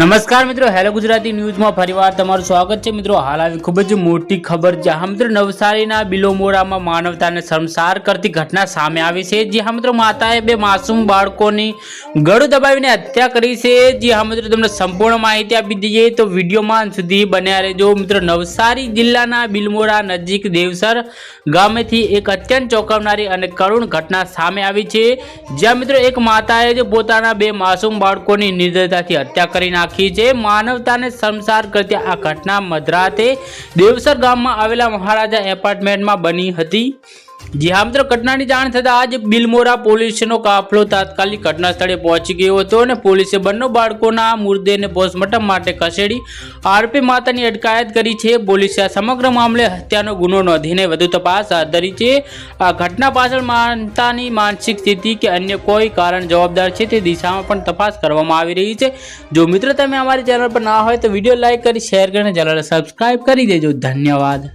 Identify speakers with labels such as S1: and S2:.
S1: નમસ્કાર મિત્રો, હેલો ગુજરાતી ન્યૂઝમાં ફરીવાર તમારું સ્વાગત છે. મિત્રો, હાલ આવી ખૂબ જ મોટી ખબર જ્યાં મિત્રો, નવસારીના બિલોમોરામાં માનવતાને શરમસાર કરતી ઘટના સામે આવી છે. જ્યાં મિત્રો, માતાએ બે માસૂમ બાળકોની ગળું દબાવીને હત્યા કરી છે. જ્યાં મિત્રો, તમને સંપૂર્ણ માહિતી આપી દઈએ તો વિડીયોમાં સુધી બન્યા રહેજો. મિત્રો, નવસારી જિલ્લાના બિલમોરા નજીક દેવસર ગામેથી એક અત્યંત ચોંકાવનારી અને કરુણ ઘટના સામે આવી છે. જ્યાં મિત્રો, એક માતાએ પોતાના બે માસૂમ બાળકોની નિર્દયતાથી હત્યા કરી નાખી છે. માનવતાને સંસાર કરતી આ ઘટના મધરાતે દેવસર ગામમાં આવેલા મહારાજા એપાર્ટમેન્ટમાં બની હતી. જી હા મિત્રો, ઘટનાની જાણ થતાં આજ બિલમોરા પોલીસનો કાફલો તાત્કાલિક ઘટના સ્થળે પહોંચી ગયો હતો અને પોલીસે બંને બાળકોના મૃતદેહને પોસ્ટમોર્ટમ માટે ખસેડી આરોપી માતાની અટકાયત કરી છે. પોલીસે આ સમગ્ર મામલે હત્યાનો ગુનો નોંધીને વધુ તપાસ હાથ ધરી છે. આ ઘટના પાછળ માનતાની માનસિક સ્થિતિ કે અન્ય કોઈ કારણ જવાબદાર છે તે દિશામાં પણ તપાસ કરવામાં આવી રહી છે. જો મિત્રો, તમે અમારી ચેનલ પર ના હોય તો વીડિયો લાઇક કરી, શેર કરીને ચેનલને સબસ્ક્રાઈબ કરી દેજો. ધન્યવાદ.